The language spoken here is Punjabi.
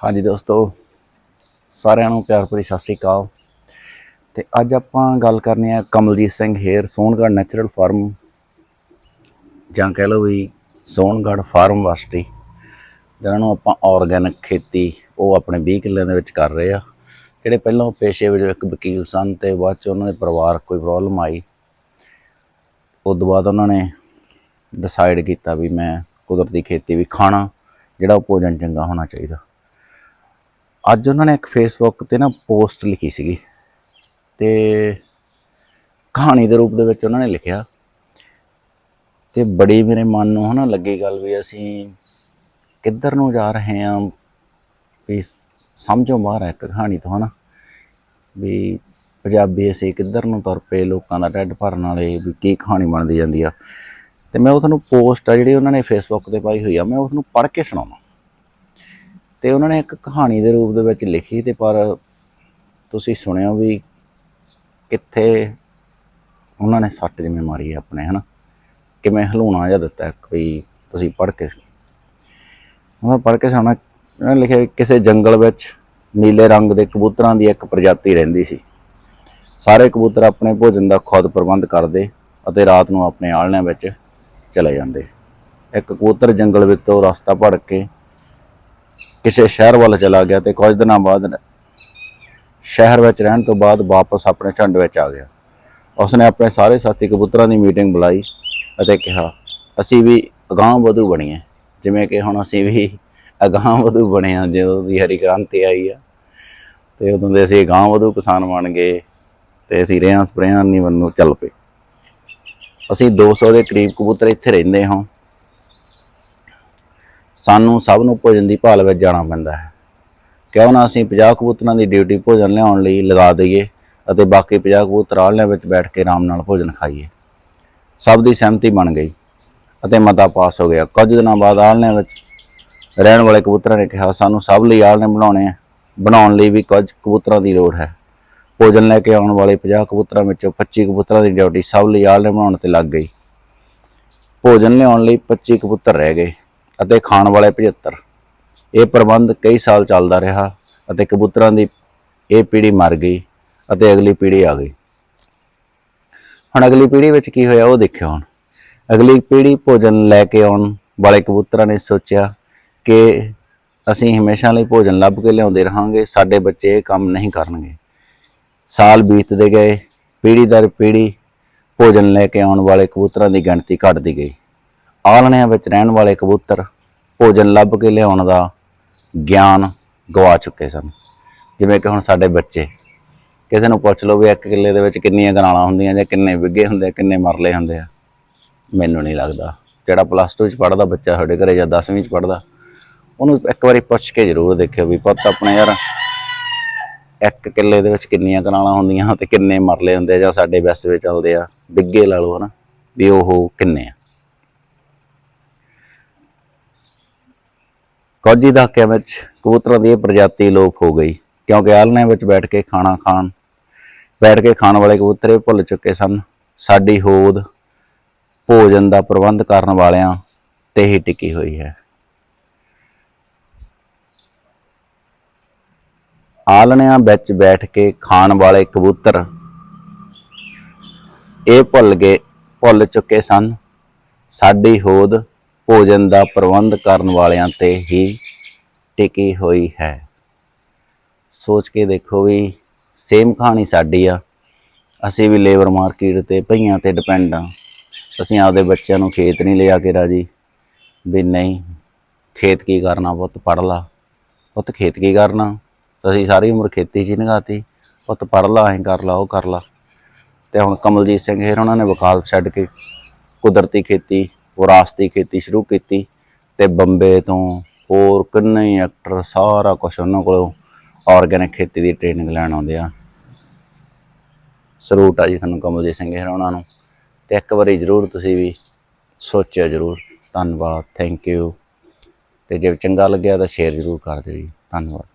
ਹਾਂਜੀ ਦੋਸਤੋ, ਸਾਰਿਆਂ ਨੂੰ ਪਿਆਰ ਭਰੀ ਸਤਿ ਸ੍ਰੀ ਅਕਾਲ। ਤੇ ਅੱਜ ਆਪਾਂ ਗੱਲ ਕਰਨੀ ਹੈ ਕਮਲਜੀਤ ਸਿੰਘ ਹੇਰ ਸੋਨਗੜ੍ਹ ਨੈਚੁਰਲ ਫਾਰਮ, ਜਾਂ ਕਹਿ ਲਓ ਵੀ ਸੋਨਗੜ੍ਹ ਫਾਰਮ ਵਾਸਤੇ ਜਿਹਨਾਂ ਨੂੰ ਆਪਾਂ ਆਰਗੈਨਿਕ ਖੇਤੀ, ਉਹ ਆਪਣੇ 20 ਕਿੱਲਿਆਂ ਦੇ ਵਿੱਚ ਕਰ ਰਹੇ ਆ। ਜਿਹੜੇ ਪਹਿਲਾਂ ਪੇਸ਼ੇ ਵਜੋਂ ਇੱਕ ਵਕੀਲ ਸਨ ਤੇ ਬਾਅਦ ਚ ਉਹਨਾਂ ਦੇ ਪਰਿਵਾਰ ਕੋਈ ਪ੍ਰੋਬਲਮ ਆਈ। ਉਸ ਤੋਂ ਬਾਅਦ ਉਹਨਾਂ ਨੇ ਡਿਸਾਈਡ ਕੀਤਾ ਵੀ ਮੈਂ ਕੁਦਰਤੀ ਖੇਤੀ ਵੀ ਖਾਣਾ, ਜਿਹੜਾ ਉਹ ਭੋਜਨ ਚੰਗਾ ਹੋਣਾ ਚਾਹੀਦਾ। ਅੱਜ ਉਹਨਾਂ ਨੇ ਇੱਕ ਫੇਸਬੁੱਕ ਤੇ ਨਾ ਪੋਸਟ ਲਿਖੀ ਸੀਗੀ ਤੇ ਕਹਾਣੀ ਦੇ ਰੂਪ ਦੇ ਵਿੱਚ ਉਹਨਾਂ ਨੇ ਲਿਖਿਆ। ਤੇ ਬੜੀ ਮੇਰੇ ਮਨ ਨੂੰ ਹਨਾ ਲੱਗੀ ਗੱਲ ਵੀ ਅਸੀਂ ਕਿੱਧਰ ਨੂੰ ਜਾ ਰਹੇ ਹਾਂ ਵੀ ਸਮਝੋ ਬਾਹਰ ਹੈ ਇੱਕ ਕਹਾਣੀ ਤੋਂ ਹਨਾ ਵੀ ਪੰਜਾਬੀ ਅਸੀਂ ਕਿੱਧਰ ਨੂੰ ਤੁਰ ਪਏ ਲੋਕਾਂ ਦਾ ਢਿੱਡ ਭਰਨ ਵਾਲੇ ਵੀ ਕੀ ਕਹਾਣੀ ਬਣਦੀ ਜਾਂਦੀ ਆ। ਤੇ ਮੈਂ ਉਹ ਤੁਹਾਨੂੰ ਪੋਸਟ ਆ ਜਿਹੜੀ ਉਹਨਾਂ ਨੇ ਫੇਸਬੁੱਕ ਤੇ ਪਾਈ ਹੋਈ ਆ, ਮੈਂ ਉਸ ਨੂੰ ਪੜ੍ਹ ਕੇ ਸੁਣਾਵਾਂ ਤੇ ਉਹਨਾਂ ਨੇ ਇੱਕ ਕਹਾਣੀ ਦੇ ਰੂਪ ਦੇ ਵਿੱਚ ਲਿਖੀ ਤੇ ਪਰ ਤੁਸੀਂ ਸੁਣਿਓ ਵੀ ਕਿੱਥੇ ਉਹਨਾਂ ਨੇ ਸੱਟ ਜਿਵੇਂ ਮਾਰੀ ਹੈ ਆਪਣੇ, ਹਨਾ? ਕਿਵੇਂ ਹਲੂਣਾ ਜਿਹਾ ਦਿੱਤਾ ਹੈ ਕੋਈ ਤੁਸੀਂ ਪੜ੍ਹ ਕੇ ਉਹਨਾਂ ਪੜ੍ਹ ਕੇ ਸੁਣਾ ਉਹਨਾਂ ਨੇ ਲਿਖਿਆ ਕਿਸੇ ਜੰਗਲ ਵਿੱਚ ਨੀਲੇ ਰੰਗ ਦੇ ਕਬੂਤਰਾਂ ਦੀ ਇੱਕ ਪ੍ਰਜਾਤੀ ਰਹਿੰਦੀ ਸੀ। ਸਾਰੇ ਕਬੂਤਰ ਆਪਣੇ ਭੋਜਨ ਦਾ ਖੁਦ ਪ੍ਰਬੰਧ ਕਰਦੇ ਅਤੇ ਰਾਤ ਨੂੰ ਆਪਣੇ ਆਲ੍ਹਣਿਆਂ ਵਿੱਚ ਚਲੇ ਜਾਂਦੇ। ਇੱਕ ਕਬੂਤਰ ਜੰਗਲ ਵਿੱਚੋਂ ਰਸਤਾ ਭੜ ਕੇ ਕਿਸੇ ਸ਼ਹਿਰ ਵੱਲ ਚਲਾ ਗਿਆ ਤੇ ਕੁਝ ਦਿਨਾਂ ਬਾਅਦ ਸ਼ਹਿਰ ਵਿੱਚ ਰਹਿਣ ਤੋਂ ਬਾਅਦ ਵਾਪਸ ਆਪਣੇ ਝੰਡ ਵਿੱਚ ਆ ਗਿਆ। ਉਸਨੇ ਆਪਣੇ ਸਾਰੇ ਸਾਥੀ ਕਬੂਤਰਾਂ ਦੀ ਮੀਟਿੰਗ ਬੁਲਾਈ ਅਤੇ ਕਿਹਾ, ਅਸੀਂ ਵੀ ਅਗਾਂਹ ਵਧੂ ਬਣੀਏ। ਜਿਵੇਂ ਕਿ ਹੁਣ ਅਸੀਂ ਵੀ ਅਗਾਂਹ ਵਧੂ ਬਣੇ ਹਾਂ, ਜਦੋਂ ਦੀ ਹਰੀ ਕ੍ਰਾਂਤੀ ਆਈ ਆ। ਤੇ ਉਦੋਂ ਦੇ ਅਸੀਂ ਅਗਾਂਹ ਵਧੂ ਕਿਸਾਨ ਬਣ ਗਏ ਤੇ ਅਸੀਂ ਰੇਹਾਂ ਸਪਰੇਆਂ ਨਹੀਂ ਵੱਲੋਂ ਚੱਲ ਪਏ। ਅਸੀਂ 200 ਦੇ ਕਰੀਬ ਕਬੂਤਰ ਇੱਥੇ ਰਹਿੰਦੇ ਹਾਂ। ਸਾਨੂੰ ਸਭ ਨੂੰ ਭੋਜਨ ਦੀ ਭਾਲ ਵਿੱਚ ਜਾਣਾ ਪੈਂਦਾ ਹੈ। ਕਿਉਂ ਨਾ ਅਸੀਂ 50 ਕਬੂਤਰਾਂ ਦੀ ਡਿਊਟੀ ਭੋਜਨ ਲਿਆਉਣ ਲਈ ਲਗਾ ਦਈਏ ਅਤੇ ਬਾਕੀ 50 ਕਬੂਤਰ ਆਲ਼ਿਆਂ ਵਿੱਚ ਬੈਠ ਕੇ ਆਰਾਮ ਨਾਲ ਭੋਜਨ ਖਾਈਏ। ਸਭ ਦੀ ਸਹਿਮਤੀ ਬਣ ਗਈ ਅਤੇ ਮਤਾ ਪਾਸ ਹੋ ਗਿਆ। ਕੁਝ ਦਿਨਾਂ ਬਾਅਦ ਆਲ਼ਿਆਂ ਵਿੱਚ ਰਹਿਣ ਵਾਲੇ ਕਬੂਤਰਾਂ ਨੇ ਕਿਹਾ, ਸਾਨੂੰ ਸਭ ਲਈ ਆਲ੍ਹਣੇ ਬਣਾਉਣੇ ਆ। ਬਣਾਉਣ ਲਈ ਵੀ ਕੁਝ ਕਬੂਤਰਾਂ ਦੀ ਲੋੜ ਹੈ। ਭੋਜਨ ਲੈ ਕੇ ਆਉਣ ਵਾਲੇ 50 ਕਬੂਤਰਾਂ ਵਿੱਚੋਂ 25 ਕਬੂਤਰਾਂ ਦੀ ਡਿਊਟੀ ਸਭ ਲਈ ਆਲ਼ਣੇ ਬਣਾਉਣ ਤੇ ਲੱਗ ਗਈ। ਭੋਜਨ ਲਿਆਉਣ ਲਈ 25 ਕਬੂਤਰ ਰਹਿ ਗਏ। ਅਤੇ ਖਾਣ ਵਾਲੇ 75 ਇਹ ਪ੍ਰਬੰਧ ਕਈ ਸਾਲ ਚੱਲਦਾ ਰਿਹਾ ਅਤੇ ਕਬੂਤਰਾਂ ਦੀ ਇਹ ਪੀੜ੍ਹੀ ਮਰ ਗਈ ਅਤੇ ਅਗਲੀ ਪੀੜ੍ਹੀ ਆ ਗਈ। ਹੁਣ ਅਗਲੀ ਪੀੜ੍ਹੀ ਵਿੱਚ ਕੀ ਹੋਇਆ ਉਹ ਦੇਖਿਓ ਹੁਣ। ਅਗਲੀ ਪੀੜ੍ਹੀ ਭੋਜਨ ਲੈ ਕੇ ਆਉਣ ਵਾਲੇ ਕਬੂਤਰਾਂ ਨੇ ਸੋਚਿਆ ਕਿ ਅਸੀਂ ਹਮੇਸ਼ਾ ਲਈ ਭੋਜਨ ਲੱਭ ਕੇ ਲਿਆਉਂਦੇ ਰਹਾਂਗੇ, ਸਾਡੇ ਬੱਚੇ ਇਹ ਕੰਮ ਨਹੀਂ ਕਰਨਗੇ। ਸਾਲ ਬੀਤਦੇ ਗਏ, ਪੀੜ੍ਹੀ ਦਰ ਪੀੜ੍ਹੀ ਭੋਜਨ ਲੈ ਕੇ ਆਉਣ ਵਾਲੇ ਕਬੂਤਰਾਂ ਦੀ ਗਿਣਤੀ ਘਟਦੀ ਗਈ। ਆਲ੍ਹਣਿਆਂ ਵਿੱਚ ਰਹਿਣ ਵਾਲੇ ਕਬੂਤਰ ਭੋਜਨ ਲੱਭ ਕੇ ਲਿਆਉਣ ਦਾ ਗਿਆਨ ਗਵਾ ਚੁੱਕੇ ਸਨ। ਜਿਵੇਂ ਕਿ ਹੁਣ ਸਾਡੇ ਬੱਚੇ ਕਿਸੇ ਨੂੰ ਪੁੱਛ ਲਓ ਵੀ ਇੱਕ ਕਿੱਲੇ ਦੇ ਵਿੱਚ ਕਿੰਨੀਆਂ ਗਨਾਲਾਂ ਹੁੰਦੀਆਂ ਜਾਂ ਕਿੰਨੇ ਵਿੱਗੇ ਹੁੰਦੇ ਆ, ਕਿੰਨੇ ਮਰਲੇ ਹੁੰਦੇ ਆ ਮੈਨੂੰ ਨਹੀਂ ਲੱਗਦਾ। ਜਿਹੜਾ ਪਲੱਸ 2 ਚ ਪੜਦਾ ਬੱਚਾ ਸਾਡੇ ਘਰੇ ਜਾਂ 10ਵੀਂ ਚ ਪੜਦਾ ਉਹਨੂੰ ਇੱਕ ਵਾਰੀ ਪੁੱਛ ਕੇ ਜ਼ਰੂਰ ਦੇਖਿਓ ਵੀ ਪੁੱਤ ਆਪਣੇ ਯਾਰ ਇੱਕ ਕਿੱਲੇ ਦੇ ਵਿੱਚ ਕਿੰਨੀਆਂ ਕਨਾਲਾਂ ਹੁੰਦੀਆਂ ਤੇ ਕਿੰਨੇ ਮਰਲੇ ਹੁੰਦੇ ਆ ਜਾਂ ਸਾਡੇ ਵੈਸੇ ਵਿੱਚ ਚੱਲਦੇ ਆ ਵਿੱਗੇ ਲਾ ਲਓ ਹਨਾ ਵੀ ਉਹ ਕਿੰਨੇ ਆ। ਕੁਝ ਦਹਾਕਿਆਂ ਵਿੱਚ ਕਬੂਤਰਾਂ ਦੀ ਇਹ ਪ੍ਰਜਾਤੀ ਲੋਪ ਹੋ ਗਈ, ਕਿਉਂਕਿ ਆਲ੍ਹਣੇ ਵਿੱਚ ਬੈਠ ਕੇ ਖਾਣਾ ਖਾਣ, ਬੈਠ ਕੇ ਖਾਣ ਵਾਲੇ ਕਬੂਤਰ ਇਹ ਭੁੱਲ ਚੁੱਕੇ ਸਨ, ਸਾਡੀ ਹੋਦ ਭੋਜਨ ਦਾ ਪ੍ਰਬੰਧ ਕਰਨ ਵਾਲਿਆਂ ਤੇ ਹੀ ਟਿਕੀ ਹੋਈ ਹੈ। ਆਲ੍ਹਣਿਆਂ ਵਿੱਚ ਬੈਠ ਕੇ ਖਾਣ ਵਾਲੇ ਕਬੂਤਰ ਇਹ ਭੁੱਲ ਗਏ, ਭੁੱਲ ਚੁੱਕੇ ਸਨ, ਸਾਡੀ ਹੋਦ ਭੋਜਨ ਦਾ ਪ੍ਰਬੰਧ ਕਰਨ ਵਾਲਿਆਂ ਤੇ ਹੀ ਟਿਕੀ ਹੋਈ ਹੈ। ਸੋਚ ਕੇ ਦੇਖੋ ਵੀ ਸੇਮ ਕਹਾਣੀ ਸਾਡੀ ਆ। ਅਸੀਂ ਵੀ ਲੇਬਰ ਮਾਰਕੀਟ ਤੇ ਪਈਆਂ ਤੇ ਡਿਪੈਂਡ ਆ। ਅਸੀਂ ਆਪਦੇ ਬੱਚਿਆਂ ਨੂੰ ਖੇਤ ਨਹੀਂ ਲਿਆ ਕੇ ਰਾਜੀ। ਵੀ ਨਹੀਂ, ਖੇਤ ਕੀ ਕਰਨਾ ਪੁੱਤ, ਪੜ ਲਾ। ਪੁੱਤ, ਖੇਤ ਕੀ ਕਰਨਾ? ਅਸੀਂ ਸਾਰੀ ਉਮਰ ਖੇਤੀ 'ਚ ਹੀ ਲੰਘਾਤੀ ਪੁੱਤ, ਪੜ ਲਾ, ਐਂ ਕਰ ਲਾ, ਉਹ ਕਰ ਲਾ। ਤੇ ਹੁਣ ਕਮਲਜੀਤ ਸਿੰਘ ਹੇਰ ਉਹਨਾਂ ਨੇ ਵਕਾਲਤ ਛੱਡ ਕੇ ਕੁਦਰਤੀ ਖੇਤੀ ਵਿਰਾਸਤੀ ਖੇਤੀ ਸ਼ੁਰੂ ਕੀਤੀ ਤੇ ਬੰਬੇ ਤੋਂ ਹੋਰ ਕਿੰਨੇ ਹੀ ਐਕਟਰ ਸਾਰਾ ਕੁਝ ਉਹਨਾਂ ਕੋਲੋਂ ਆਰਗੈਨਿਕ ਖੇਤੀ ਦੀ ਟ੍ਰੇਨਿੰਗ ਲੈਣ ਆਉਂਦੇ ਆ। ਸਰੂਟ ਆ ਜੀ ਤੁਹਾਨੂੰ ਕਮਲਜੀਤ ਸਿੰਘ ਹਰਾਉਣਾ ਨੂੰ। ਤੇ ਇੱਕ ਵਾਰੀ ਜ਼ਰੂਰ ਤੁਸੀਂ ਵੀ ਸੋਚਿਆ ਜ਼ਰੂਰ। ਧੰਨਵਾਦ ਥੈਂਕ ਯੂ ਤੇ ਜੇ ਚੰਗਾ ਲੱਗਿਆ ਤਾਂ ਸ਼ੇਅਰ ਜ਼ਰੂਰ ਕਰ ਦਿਓ ਜੀ। ਧੰਨਵਾਦ।